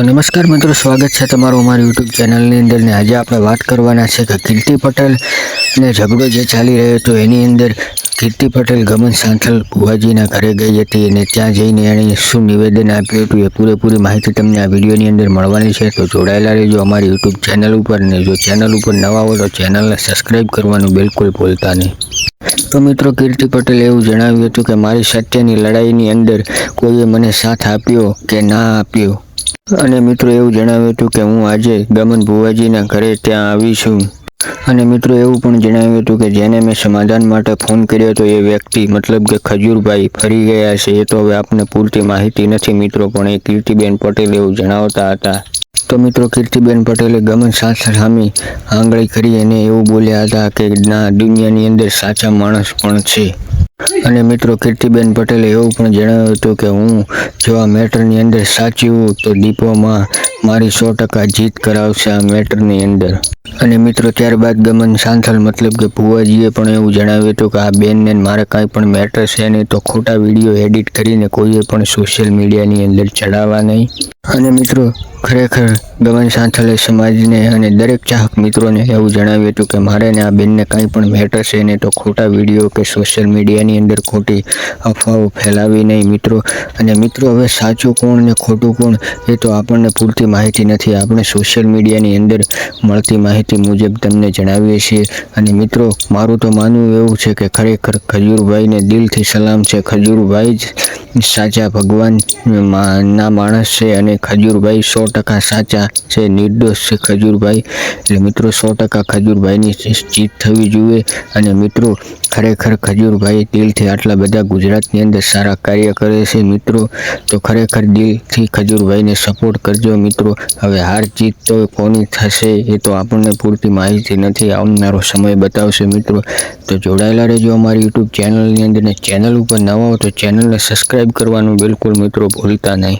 તો નમસ્કાર મિત્રો, સ્વાગત છે તમારું અમારી યુટ્યુબ ચેનલની અંદર ને આજે આપણે વાત કરવાના છે કે કીર્તિ પટેલ ને ઝઘડો જે ચાલી રહ્યો હતો એની અંદર કીર્તિ પટેલ ગમન સાંથલ ભુવાજીના ઘરે ગઈ હતી અને ત્યાં જઈને એણે શું નિવેદન આપ્યું હતું એ પૂરેપૂરી માહિતી તમને આ વિડીયોની અંદર મળવાની છે. તો જોડાયેલા રહેજો અમારી યુટ્યુબ ચેનલ ઉપર ને જો ચેનલ ઉપર નવા હો તો ચેનલને સબસ્ક્રાઈબ કરવાનું બિલકુલ ભૂલતા નહીં. તો મિત્રો, કીર્તિ પટેલે એવું જણાવ્યું હતું કે મારી સત્યની લડાઈની અંદર કોઈએ મને સાથ આપ્યો કે ના આપ્યો? અને મિત્રો એવું જણાવ્યું હતું કે હું આજે ગમન ભુવાજીના ઘરે ત્યાં આવી છું. અને મિત્રો એવું પણ જણાવ્યું હતું કે જેને મેં સમાધાન માટે ફોન કર્યો હતો એ વ્યક્તિ મતલબ કે ખજૂરભાઈ ફરી ગયા છે. એ તો હવે આપને પૂરતી માહિતી નથી મિત્રો, પણ એ કીર્તિબેન પટેલ એવું જણાવતા હતા. તો મિત્રો કીર્તિબેન પટેલે ગમન સામે આંગળી કરી અને એવું બોલ્યા હતા કે ના, દુનિયાની અંદર સાચા માણસ પણ છે. અને મિત્રો કીર્તિબેન પટેલે એવું પણ જણાવ્યું હતું કે હું જો આ મેટરની અંદર સાચું તો દીપોમાં મારી સો ટકા જીત કરાવશે આ મેટરની અંદર. અને મિત્રો ત્યારબાદ ગમન સાંથલ મતલબ કે ભુવાજીએ પણ એવું જણાવ્યું હતું કે આ બેનને મારે કાંઈ પણ મેટર છે નહીં તો ખોટા વીડિયો એડિટ કરીને કોઈએ પણ સોશિયલ મીડિયાની અંદર ચડાવવા નહીં. અને મિત્રો ખરેખર ગગન સાંથલે સમાજને અને દરેક ચાહક મિત્રોને એવું જણાવ્યું હતું કે મારે ને આ બેનને કાંઈ પણ મેટર છે નહીં તો ખોટા વીડિયો કે સોશિયલ મીડિયાની અંદર ખોટી અફવાઓ ફેલાવી નહીં મિત્રો. અને મિત્રો, હવે સાચું કોણ ને ખોટું કોણ એ તો આપણને પૂરતી માહિતી નથી. આપણે સોશિયલ મીડિયાની અંદર મળતી માહિતી મુજબ તમને જણાવીએ છીએ. અને મિત્રો, મારું તો માનવું એવું છે કે ખરેખર ખજૂરભાઈને દિલથી સલામ છે. ખજૂરભાઈ જ સાચા ભગવાન ના માણસ છે અને ખજૂરભાઈ સો ટકા સાચા છે નિર્દોષ છે ખજૂરભાઈ. એટલે મિત્રો, સો ટકા ખજૂરભાઈની જીત થવી જોઈએ. અને મિત્રો, ખરેખર ખજૂરભાઈ દિલથી આટલા બધા ગુજરાતની અંદર સારા કાર્ય કરે છે મિત્રો. તો ખરેખર દિલથી ખજૂરભાઈને સપોર્ટ કરજો મિત્રો. હવે હાર જીત તો કોની થશે એ તો આપણને પૂરતી માહિતી નથી. આવનારો સમય બતાવશે મિત્રો. તો જોડાયેલા રહેજો અમારી યુટ્યુબ ચેનલની અંદર. ચેનલ ઉપર નવા હો તો ચેનલને સબસ્ક્રાઈબ કરવાનું બિલકુલ મિત્રો ભૂલતા નહીં.